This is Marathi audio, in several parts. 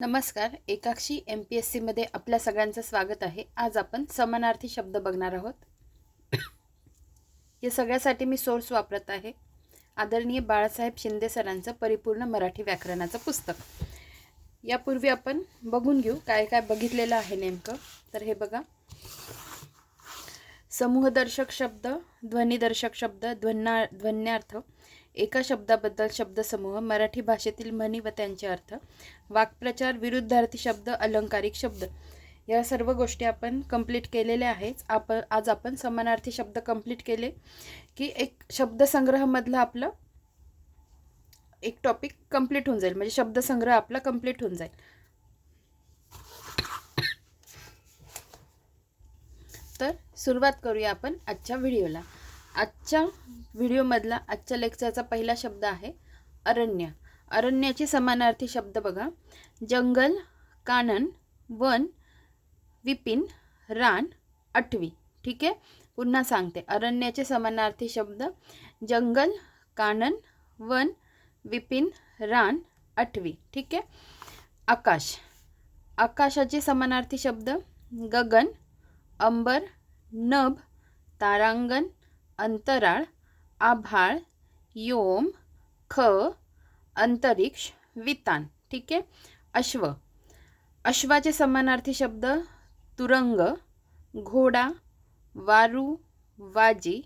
नमस्कार एकाक्षी एम पी एस सीमध्ये आपल्या सगळ्यांचं स्वागत आहे. आज आपण समानार्थी शब्द बघणार आहोत. या सगळ्यासाठी मी सोर्स वापरत आहे. आदरणीय बाळासाहेब शिंदे सरांचं परिपूर्ण मराठी व्याकरणाचं पुस्तक. यापूर्वी आपण बघून घेऊ काय काय बघितलेलं आहे नेमकं. तर हे बघा. समूहदर्शक शब्द ध्वनिदर्शक शब्द ध्वन्ना ध्वन्यार्थ. एका शब्दाबद्दल शब्दसमूह मराठी भाषेतील म्हणी व त्यांचे अर्थ वाक्प्रचार विरुद्धार्थी शब्द अलंकारिक शब्द. या सर्व गोष्टी आपण कंप्लीट केलेल्या आहेत. आपण आज आपण समानार्थी शब्द कंप्लीट केले की एक शब्दसंग्रहमधलं आपलं एक टॉपिक कंप्लीट होऊन जाईल. म्हणजे शब्दसंग्रह आपला कंप्लीट होऊन जाईल. तर सुरुवात करूया आपण आजच्या व्हिडिओला. आजच्या व्हिडिओमधला आजच्या लेक्चरचा पहिला शब्द आहे अरण्य. अरण्याचे समानार्थी शब्द बघा. जंगल कानन वन विपिन रान आठवी. ठीक आहे? पुन्हा सांगते. अरण्याचे समानार्थी शब्द जंगल कानन वन विपिन रान आठवी. ठीक आहे? आकाश. आकाशाचे समानार्थी शब्द गगन अंबर नभ तारांगण अंतराळ आभाळ योम ख अंतरिक्ष वितान ठीक आहे? अश्व. अश्वाचे समानार्थी शब्द तुरंग घोडा वारू वाजी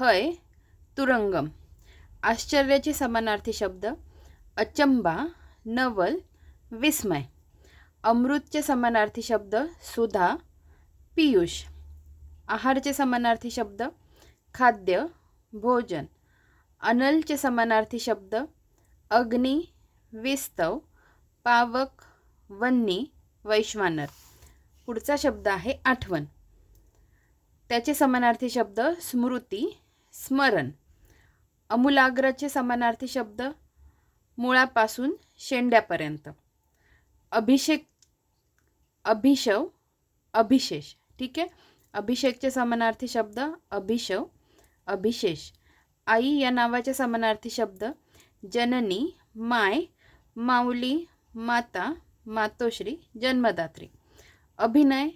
हय तुरंगम. आश्चर्याचे समानार्थी शब्द अचंबा नवल विस्मय. अमृतचे समानार्थी शब्द सुधा पियुष. आहारचे समानार्थी शब्द खाद्य भोजन अनलचे समानार्थी शब्द अग्नी विस्तव पावक वन्नी वैश्वानर. पुढचा शब्द आहे आठवण. त्याचे समानार्थी शब्द स्मृती स्मरण. अमूलाग्राचे समानार्थी शब्द मुळापासून शेंड्यापर्यंत. अभिषेक अभिषव अभिशेष ठीक आहे? अभिषेकचे समानार्थी शब्द अभिषव अभिशेष. आई या नावाचे समानार्थी शब्द. जननी माय माऊली माता मातोश्री जन्मदात्री. अभिनय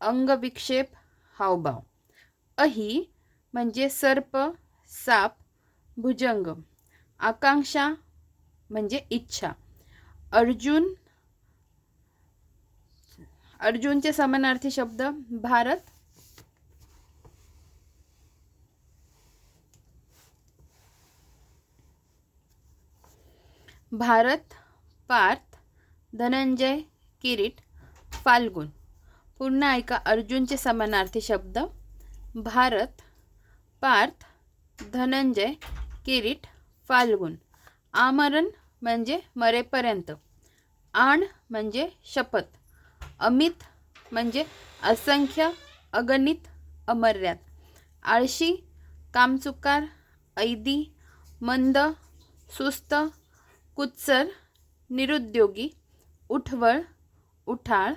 अंगविक्षेप हावभाव. अही म्हणजे सर्प साप भुजंग आकांक्षा म्हणजे इच्छा. अर्जुन अर्जुनचे समानार्थी शब्द भारत भारत पार्थ धनंजय किरीट फाल्गुन. पुन्हा ऐका अर्जुनचे समानार्थी शब्द. भारत पार्थ धनंजय किरीट फाल्गुन. आमरण म्हणजे मरेपर्यंत. आण म्हणजे शपथ. अमित म्हणजे असंख्य अगणित अमर्याद. आळशी कामचुकार ऐदी मंद सुस्त कुत्सर निरुद्योगी उठवळ उठाळ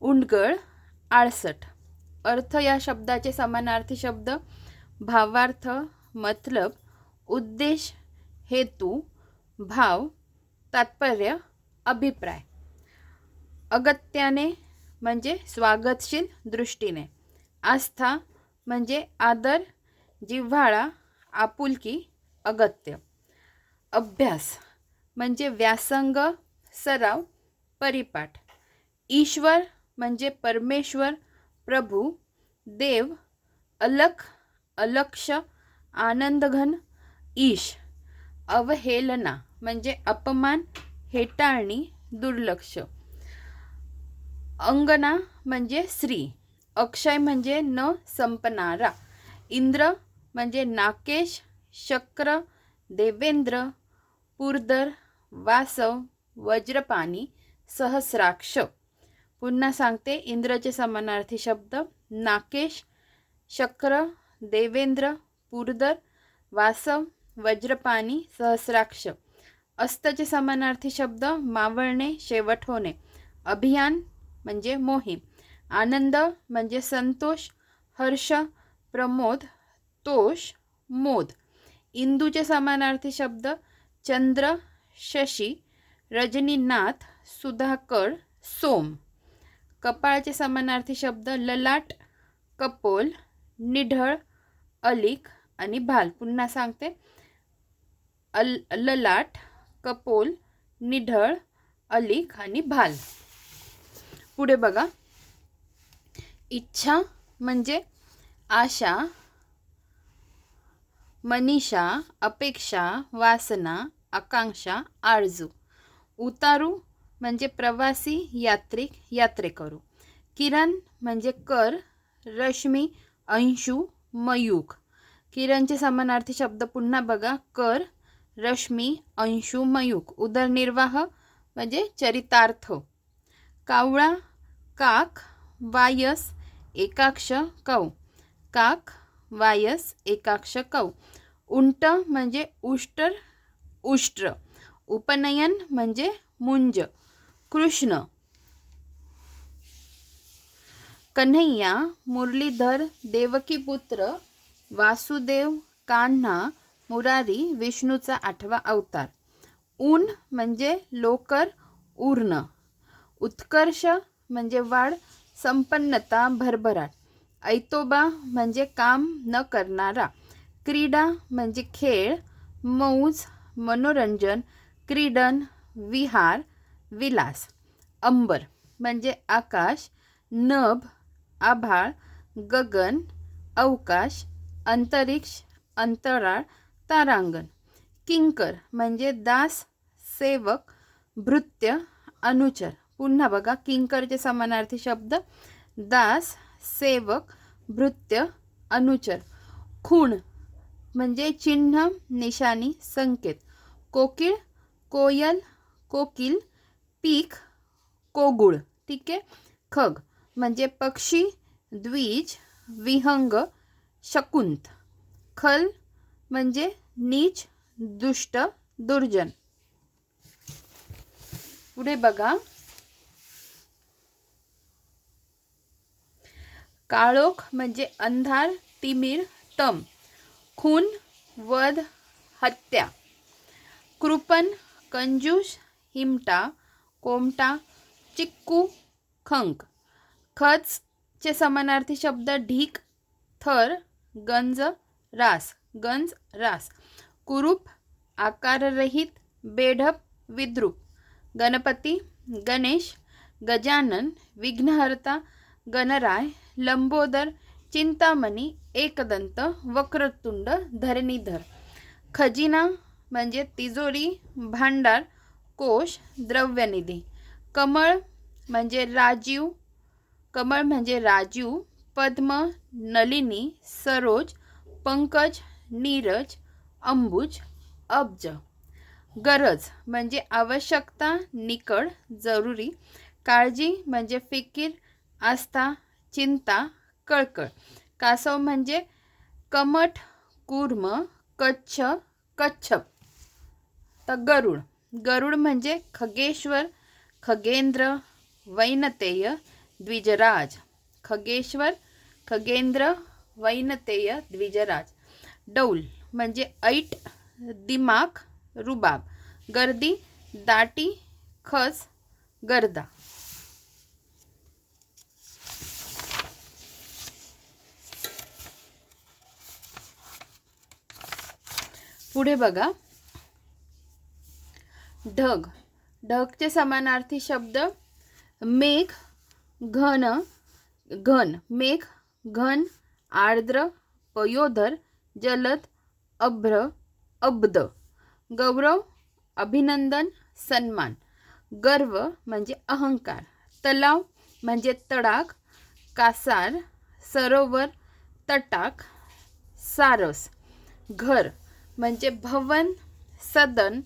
उंडगळ आळसट. अर्थ या शब्दाचे समानार्थी शब्द भावार्थ मतलब उद्देश हेतू भाव तात्पर्य अभिप्राय. अगत्याने म्हणजे स्वागतशील दृष्टीने. आस्था म्हणजे आदर जिव्हाळा आपुलकी अगत्य. अभ्यास म्हणजे व्यासंग सराव परिपाठ. ईश्वर म्हणजे परमेश्वर प्रभू देव अलख अलक्ष आनंदघन ईश. अवहेलना म्हणजे अपमान हेटाळणी दुर्लक्ष. अंगना म्हणजे स्त्री. अक्षय म्हणजे न संपणारा. इंद्र म्हणजे नाकेश शक्र देवेंद्र पुरदर वासव वज्रपाणी सहस्राक्ष. पुन्हा सांगते इंद्रचे समानार्थी शब्द नाकेश शक्र देवेंद्र पुरदर वासव वज्रपाणी सहस्राक्ष. अस्तचे समानार्थी शब्द मावळणे शेवट होणे अभियान म्हणजे मोहीम. आनंद म्हणजे संतोष हर्ष प्रमोद तोष मोद. इंदूचे समानार्थी शब्द चंद्र शशी रजनीनाथ सुधाकर सोम. कपाळाचे समानार्थी शब्द ललाट कपोल निढळ अलिक आणि भाल. पुन्हा सांगते. अल ललाट कपोल निढळ अलिक आणि भाल. पुढे बघा. इच्छा म्हणजे आशा मनीषा अपेक्षा वासना आकांक्षा आळजू उतारू म्हणजे प्रवासी यात्रिक यात्रेकरू. किरण म्हणजे कर रश्मी अंशू मयूख. किरणचे समानार्थी शब्द पुन्हा बघा. कर रश्मी अंशू मयूख. उदरनिर्वाह म्हणजे चरितार्थ. कावळा काक वायस एकाक्ष कौ काक वायस एकाक्ष कौ उंट म्हणजे उष्टर उष्ट्र. उपनयन म्हणजे मुंज. कृष्ण. कन्हैया मुरलीधर देवकीपुत्र वासुदेव कान्हा मुरारी विष्णूचा आठवा अवतार. ऊन म्हणजे लोकर ऊर्ण उत्कर्ष म्हणजे वाढ संपन्नता भरभराट. ऐतोबा म्हणजे काम न करणारा. क्रीडा म्हणजे खेळ मौज मनोरंजन क्रीडन विहार विलास. अंबर म्हणजे आकाश नभ आभाळ गगन अवकाश अंतरिक्ष अंतराळ तारांगण. किंकर म्हणजे दास सेवक भृत्य अनुचर. पुन्हा बघा किंकरचे समानार्थी शब्द. दास सेवक भृत्य अनुचर. खूण म्हणजे चिन्ह निशाणी संकेत. कोकिळ कोयल कोकिल पीक कोगुळ. ठीक आहे? खग म्हणजे पक्षी द्विज विहंग शकुंत. खल म्हणजे नीच दुष्ट दुर्जन. पुढे बघा. काळोख म्हणजे अंधार तिमीर तम. खून वध हत्या. कृपन कंजूष हिमटा कोमटा चिक्कू खंक खचचे समानार्थी शब्द ढीक थर गंज रास. गंज रास. कुरूप आकाररहित बेढप विद्रूप. गणपती गणेश गजानन विघ्नहर्ता गणराय लंबोदर चिंतामणी एकदंत वक्रतुंड धरणीधर. खजिना म्हणजे तिजोरी भांडार कोश द्रव्यनिधी. कमळ म्हणजे राजीव कमळ म्हणजे राजीव पद्म नलिनी सरोज पंकज नीरज अंबुज अब्ज. गरज म्हणजे आवश्यकता निकड जरुरी. काळजी म्हणजे फिकीर आस्था चिंता कळकळ. कासव म्हणजे कमठ कूर्म कच्छ कच्छप. तर गरुड. गरुड म्हणजे खगेश्वर खगेंद्र वैनतेय द्विजराज. खगेश्वर खगेंद्र वैनतेय द्विजराज. डौल म्हणजे ऐट दिमाग रुबाब. गर्दी दाटी खस गर्दा. पुढे बघा. ढग. ढगचे समानार्थी शब्द मेघ घन घन. मेघ घन आर्द्र पयोधर जलद अभ्र अब्द. गौरव अभिनंदन सन्मान. गर्व म्हणजे अहंकार. तलाव म्हणजे तडाख. कासार सरोवर तटाक सारस. घर म्हणजे भवन सदन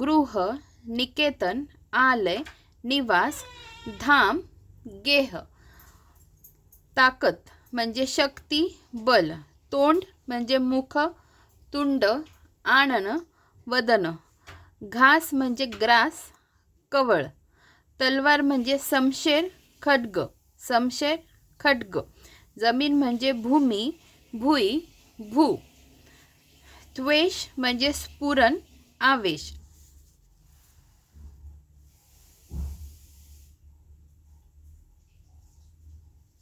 गृह निकेतन आलय निवास धाम गेह. ताकद म्हणजे शक्ती बल. तोंड म्हणजे मुख तुंड आणन वदन. घास म्हणजे ग्रास कवळ. तलवार म्हणजे समशेर खड्ग. समशेर खड्ग. जमीन म्हणजे भूमी भुई भू. त्वेष म्हणजे स्फुरण आवेश.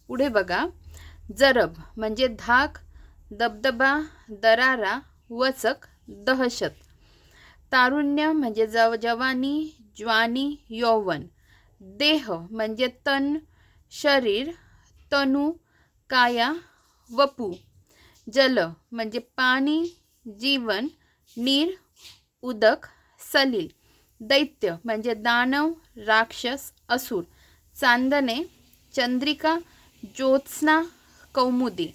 पुढे बघा. जरब म्हणजे धाक दबदबा दरारा वचक दहशत. तारुण्य म्हणजे जव जवानी ज्वानी यौवन. देह म्हणजे तन शरीर तनू काया वपू. जल म्हणजे पाणी जीवन नीर उदक सलील दैत्य म्हणजे दानव राक्षस असुर चांदणे चंद्रिका ज्योत्स्ना कौमुदी.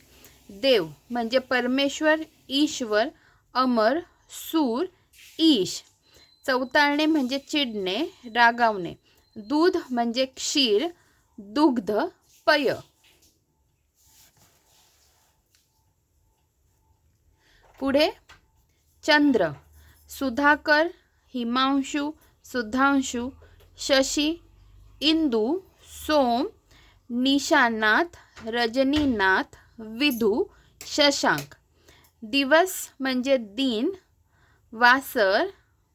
देव म्हणजे परमेश्वर ईश्वर अमर सूर ईश. चौताळणे म्हणजे चिडणे रागावणे. दूध म्हणजे क्षीर दुग्ध पय. पुढे चंद्र सुधाकर हिमांशु सुधांशु शशी इंदू सोम निशानाथ रजनीनाथ विधू शशांक. दिवस म्हणजे दिन वासर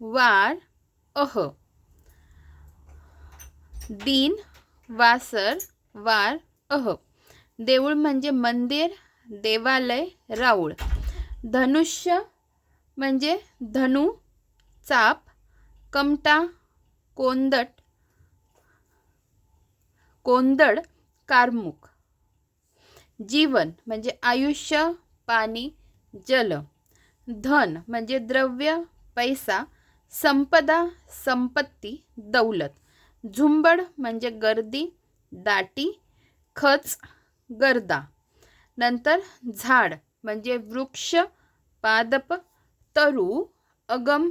वार अह. दिन वासर वार अह. देऊळ म्हणजे मंदिर देवालय राऊळ. धनुष्य म्हणजे धनु चाप कमटा कोंदट कोंदड कारमुख जीवन म्हणजे आयुष्य पाणी जल. धन म्हणजे द्रव्य पैसा संपदा संपत्ती दौलत. झुंबड म्हणजे गर्दी दाटी खच गर्दा. नंतर झाड. म्हणजे वृक्ष पादप तरु अगम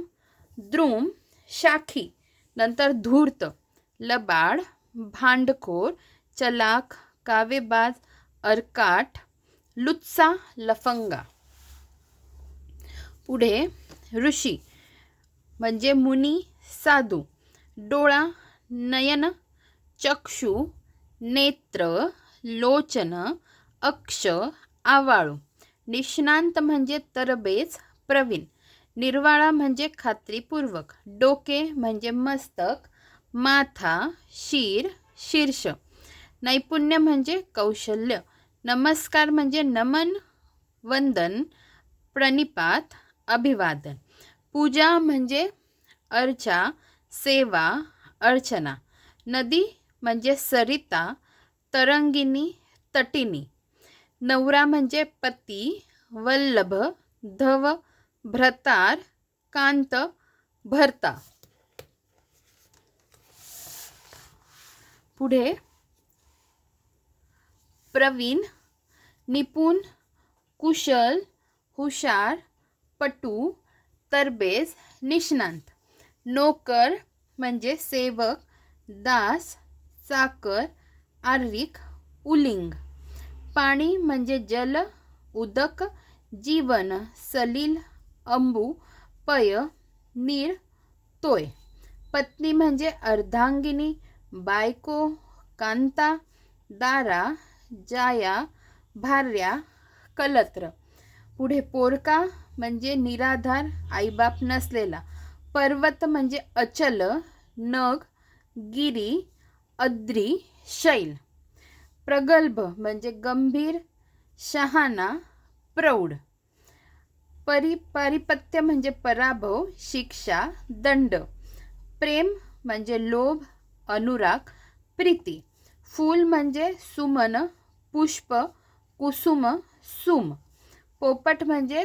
द्रुम शाखी नंतर धूर्त लबाड भांडखोर चलाक कावेबाज अर्काट लुच्चा लफंगा पुढे ऋषी म्हणजे मुनी साधू डोळा नयन चक्षु नेत्र लोचन अक्ष आवाळू निष्णांत म्हणजे तरबेज प्रवीण. निर्वाळा म्हणजे खात्रीपूर्वक. डोके म्हणजे मस्तक. माथा शीर शीर्ष. नैपुण्य म्हणजे कौशल्य. नमस्कार म्हणजे नमन वंदन प्रणिपात अभिवादन. पूजा म्हणजे अर्चा सेवा अर्चना. नदी म्हणजे सरिता तरंगिनी तटिनी. नवरा म्हणजे पती वल्लभ धव भ्रतार कांत भरता. पुढे प्रवीण निपुण कुशल हुशार पटू तरबेज निष्णांत. नोकर म्हणजे सेवक दास चाकर आर्विक उलिंग. पाणी म्हणजे जल उदक जीवन सलील अंबू पय नीर तोय. पत्नी म्हणजे अर्धांगिनी बायको कांता दारा जाया भार्या कलत्र. पुढे पोरका म्हणजे निराधार आईबाप नसलेला. पर्वत म्हणजे अचल नग गिरी अद्री शैल. प्रगल्भ म्हणजे गंभीर शहाणा प्रौढ. परि परिपत्य म्हणजे पराभव शिक्षा दंड. प्रेम म्हणजे लोभ अनुराग प्रीती. फूल म्हणजे सुमन पुष्प कुसुम सुम. पोपट म्हणजे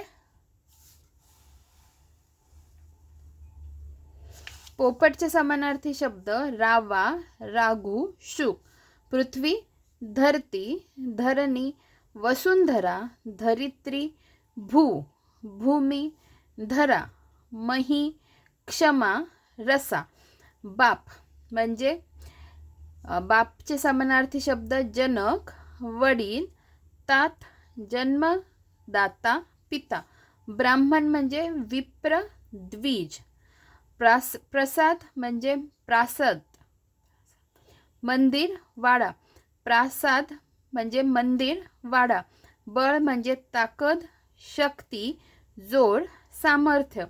पोपटचे समानार्थी शब्द रावा राघू शुक. पृथ्वी धरती धरणी वसुंधरा धरित्री भू भूमी धरा मही क्षमा रसा. बाप म्हणजे बापचे समानार्थी शब्द जनक वडील तात जन्मदाता पिता. ब्राह्मण म्हणजे विप्र द्विज. प्रास प्रसाद म्हणजे प्रासद. मंदिर वाडा. प्रासाद म्हणजे मंदिर वाडा. बळ म्हणजे ताकद शक्ती जोड सामर्थ्य.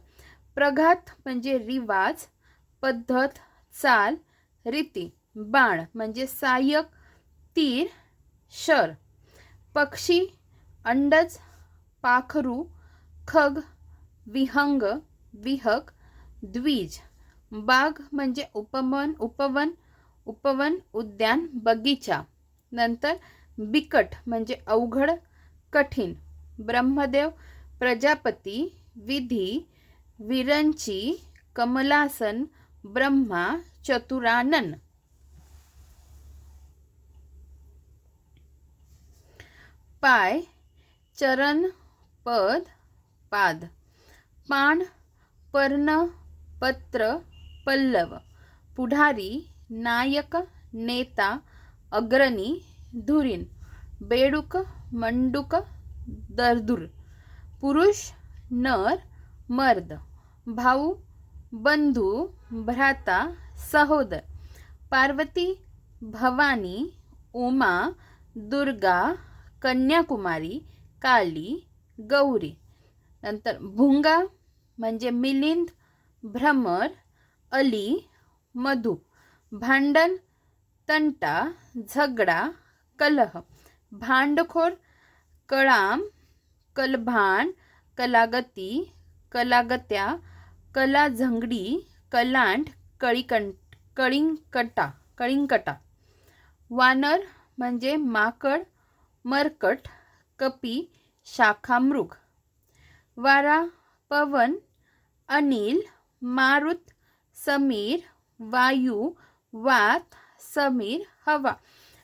प्रघात म्हणजे रिवाज पद्धत चाल रीती. बाण म्हणजे सहाय्यक तीर शर. पक्षी अंडज पाखरू खग विहंग विहक द्विज. बाग म्हणजे उपवन उपवन उपवन उद्यान बगीचा. नंतर बिकट म्हणजे अवघड कठीण. ब्रह्मदेव प्रजापती विधी विरंची कमलासन ब्रह्मा चतुरानन. पाय चरण पद पाद. पान पर्ण पत्र पल्लव. पुढारी नायक नेता अग्रणी धुरीन बेडूक मंडूक दरदूर पुरुष नर मर्द भाऊ बंधू भ्राता सहोदर पार्वती भवानी उमा दुर्गा कन्याकुमारी काली गौरी. नंतर भुंगा म्हणजे मिलिंद भ्रमर अली मधु भांडण तंटा झगडा कलह भांडखोर कळाम कलभान कलागती कलागत्या कला झंगडी कलांट कळीकं कळिंकटा कळिंकटा. वानर म्हणजे माकड मरकट कपी शाखामृग. वारा पवन अनिल मारुत समीर वायू वात समीर हवा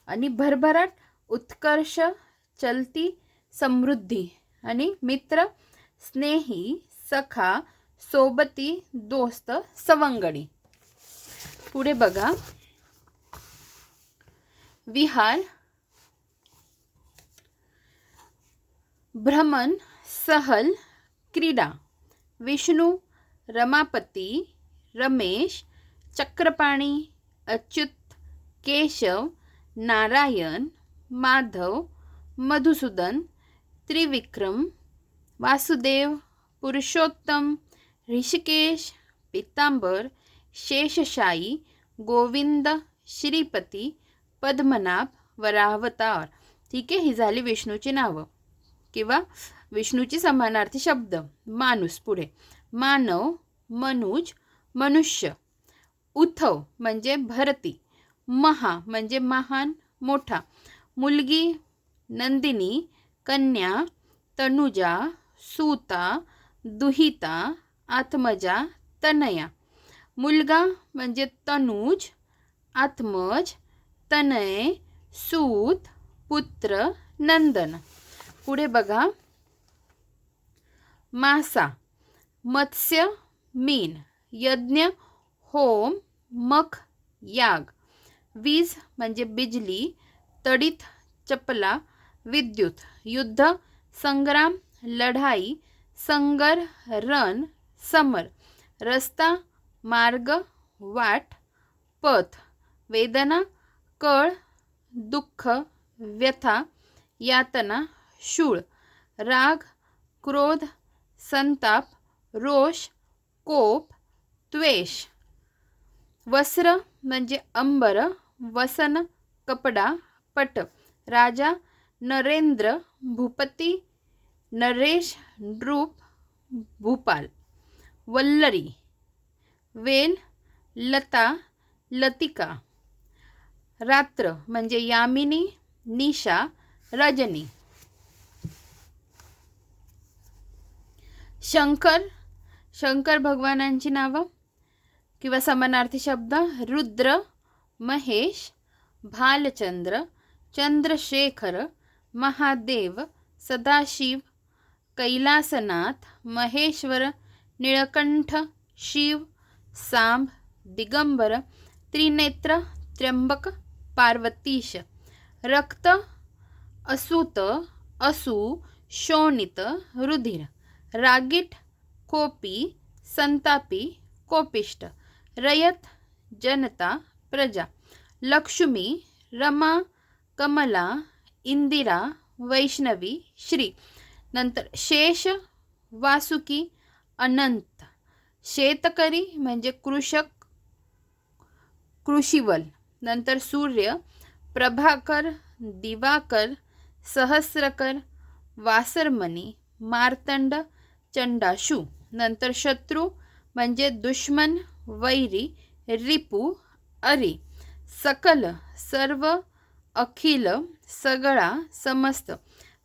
आणि भरभराट उत्कर्ष चलती समृद्धी आणि मित्र स्नेही सखा सोबती दोस्त सवंगडी. पुढे बघा. विहार भ्रमण सहल क्रीडा विष्णू रमापती रमेश चक्रपाणी अच्युत केशव नारायण माधव मधुसूदन त्रिविक्रम वासुदेव पुरुषोत्तम ऋषिकेश पितांबर शेषशाई गोविंद श्रीपती पद्मनाभ वराहवतार ठीक आहे ही झाली विष्णूची नावं. किंवा विष्णूची समानार्थी शब्द माणूस पुढे. मानव मनुज मनुष्य. उथव म्हणजे भरती. महा म्हणजे महान मोठा. मुलगी नंदिनी कन्या तनुजा सूता दुहिता आत्मजा तनया. मुलगा म्हणजे तनुज आत्मज तनय सूत पुत्र नंदन. पुढे बघा. मासा मत्स्य मीन यज्ञ होम मख याग. वीज म्हणजे बिजली, तडित चपला, विद्युत, युद्ध, संग्राम, लढाई, संगर, रण, समर, रस्ता, मार्ग, वाट, पथ, वेदना, कळ, दुःख, व्यथा, यातना, शूळ, राग, क्रोध, संताप, रोष, कोप, त्वेष. वस्त्र म्हणजे अंबर वसन कपडा पट राजा नरेंद्र भूपती नरेश नृप भूपाल वल्लरी वेल लता लतिका रात्र म्हणजे यामिनी निशा रजनी. शंकर शंकर भगवानांची नावं किंवा समानार्थी शब्द रुद्र महेश भालचंद्र चंद्रशेखर महादेव सदाशिव कैलासनाथ महेश्वर निळकंठ शिव सांब दिगंबर त्रिनेत्र त्र्यंबक पार्वतीश रक्त असूत असू शोणित रुधिर रागीट कोपी संतापी कोपिष्ट रयत जनता प्रजा लक्ष्मी रमा कमला इंदिरा वैष्णवी श्री. नंतर शेष वासुकी अनंत. शेतकरी म्हणजे कृषक कृषीवल. नंतर सूर्य प्रभाकर दिवाकर सहस्रकर वासरमणी मार्तंड चंडाशू. नंतर शत्रू म्हणजे दुश्मन वैरी रिपू अरे सकल सर्व अखिल सगळा समस्त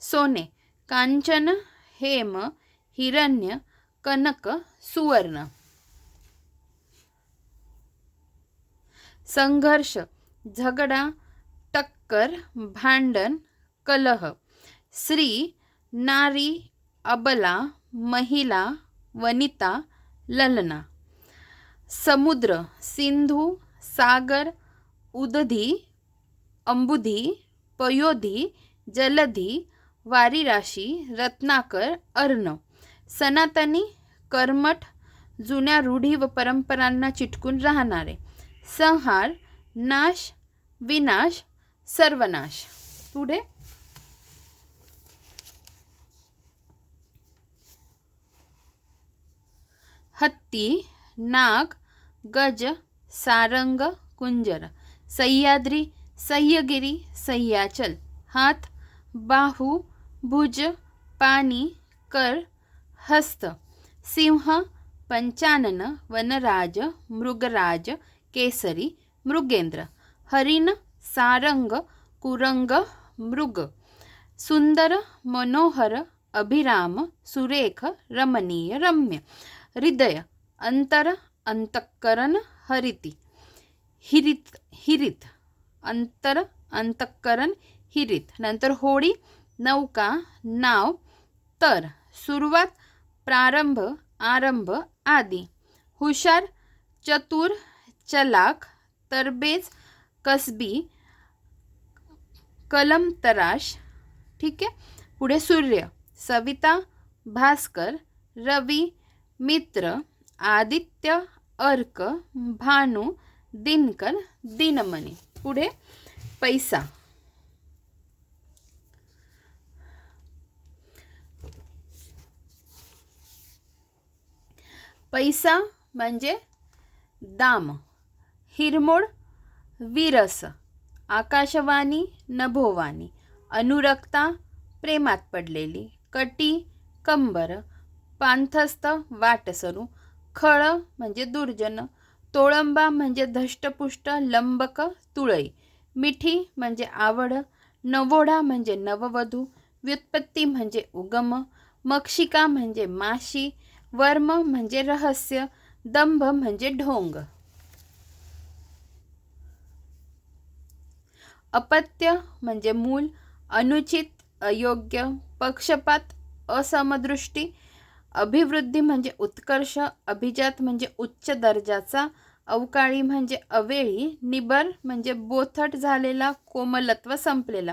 सोने कांचन हेम हिरण्य कनक सुवर्ण. संघर्ष झगडा टक्कर भांडण कलह स्त्री नारी अबला महिला वनिता ललना. समुद्र सिंधू सागर उदधी अंबुधी पयोधी जलधी वारीराशी रत्नाकर अर्णव सनातनी कर्मठ जुन्या रूढी व परंपरांना चिटकून राहणारे संहार नाश विनाश सर्वनाश पुढे हत्ती नाग गज सारंग कुंजर सह्याद्री सह्यगिरी सह्याचल हात बाहू भुज पाणी कर हस्त सिंह पंचानन वनराज मृगराज केसरी मृगेंद्र हरिण सारंग कुरंग मृग सुंदर मनोहर अभिराम सुरेख रमणीय रम्य हृदय अंतर अंतःकरण हरिती। हिरित हिरित। अंतर अंतःकरण हिरित। नंतर होळी नौका नाव तर सुरुवात प्रारंभ आरंभ आदी। हुशार चतुर चलाक तरबेज कसबी कलम तराश ठीक आहे? पुढे सूर्य सविता भास्कर रवी मित्र आदित्य अर्क भानू दिनकर दिनमणी. पुढे पैसा. पैसा म्हणजे दाम हिरमोड विरस आकाशवाणी नभोवाणी अनुरक्ता प्रेमात पडलेली कटी कंबर पांथस्थ वाटसरू खळ म्हणजे दुर्जन तोळंबा म्हणजे धष्टपुष्ट लंबक तुळई मिठी म्हणजे आवड नवोढा म्हणजे नववधू व्युत्पत्ती म्हणजे उगम मक्षिका म्हणजे माशी वर्म म्हणजे रहस्य दंभ म्हणजे ढोंग. अपत्य म्हणजे मूल अनुचित अयोग्य पक्षपात असमदृष्टी अभिवृद्धी म्हणजे उत्कर्ष अभिजात म्हणजे उच्च दर्जाचा अवकाळी म्हणजे अवेळी निबर म्हणजे बोथट झालेला कोमलत्व संपलेला.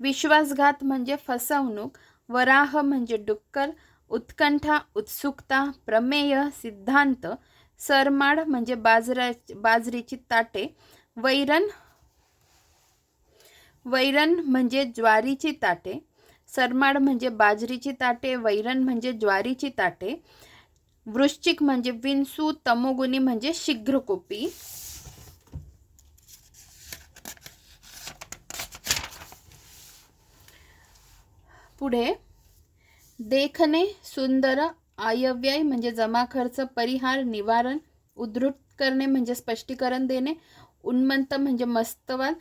विश्वासघात म्हणजे फसवणूक वराह म्हणजे डुक्कर उत्कंठा उत्सुकता प्रमेय सिद्धांत सरमाड म्हणजे बाजरा बाजरीची ताटे वैरण वैरण म्हणजे ज्वारीची ताटे सरमाड म्हणजे बाजरीची ताटे वैरण म्हणजे ज्वारीची ताटे वृश्चिक म्हणजे विंसू तमोगुनी म्हणजे शीघ्रकोपी. पुढे देखणे सुंदर आयव्यय म्हणजे जमा खर्च परिहार निवारण उद्धृत करणे म्हणजे स्पष्टीकरण देणे उन्मंत म्हणजे मस्तवाल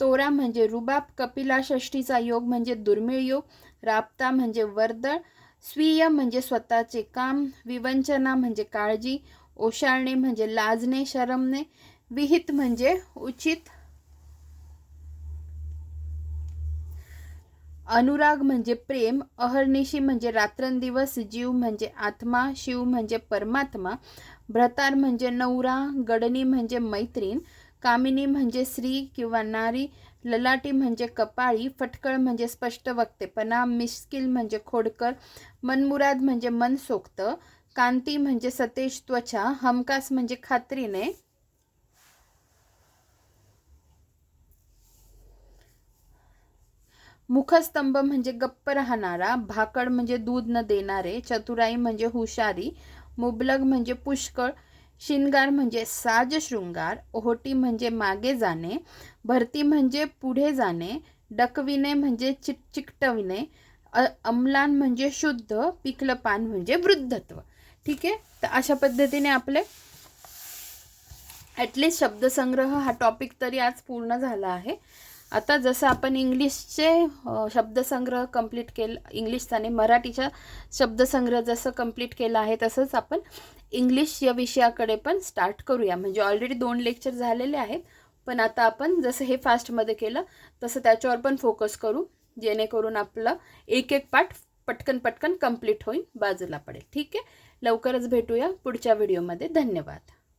तोरा म्हणजे रुबाब कपिला षष्टीचा योग म्हणजे दुर्मिळ योग राबता म्हणजे वर्दळ स्वीय म्हणजे स्वतःचे काम विवंचना म्हणजे काळजी ओशाळणे म्हणजे लाजणे शरमणे विहित म्हणजे उचित. अनुराग म्हणजे प्रेम अहर्निशी म्हणजे रात्रंदिवस जीव म्हणजे आत्मा शिव म्हणजे परमात्मा भ्रतार म्हणजे नवरा गडणी म्हणजे मैत्रीण कामिनी म्हणजे स्त्री किंवा नारी ललाटी म्हणजे कपाळी फटकळ म्हणजे स्पष्ट वक्तेपणा मिस्किल म्हणजे खोडकर मनमुराद म्हणजे मन सोक्त कांती म्हणजे सतेज त्वचा हमकास म्हणजे खात्रीने. मुखस्तंभ म्हणजे गप्प राहणारा भाकड म्हणजे दूध न देणारे चतुराई म्हणजे हुशारी मुबलग म्हणजे पुष्कळ शिंगार म्हणजे साज शृंगार ओहोटी म्हणजे मागे जाणे भरती म्हणजे पुढे जाणे डकविणे म्हणजे चिक चिकटविणे अम्लान म्हणजे शुद्ध पिकलं पान म्हणजे वृद्धत्व. ठीक आहे? तर अशा पद्धतीने आपले ॲटलिस्ट शब्दसंग्रह हा टॉपिक तरी आज पूर्ण झाला आहे. आता जसं आपण इंग्लिशचे शब्दसंग्रह कंप्लीट केलं इंग्लिशचा आणि मराठीचा शब्दसंग्रह जसं कंप्लीट केला आहे तसंच आपण इंग्लिश या विषयाकडे पण स्टार्ट करूया. म्हणजे ऑलरेडी दोन लेक्चर झालेले आहेत पण आता आपण जसं हे फास्टमध्ये केलं तसं त्याच्यावर पण फोकस करू जेणेकरून आपलं एक एक पाठ पटकन पटकन कंप्लीट होईल बाजूला पडेल. ठीक आहे? लवकरच भेटूया पुढच्या व्हिडिओमध्ये धन्यवाद.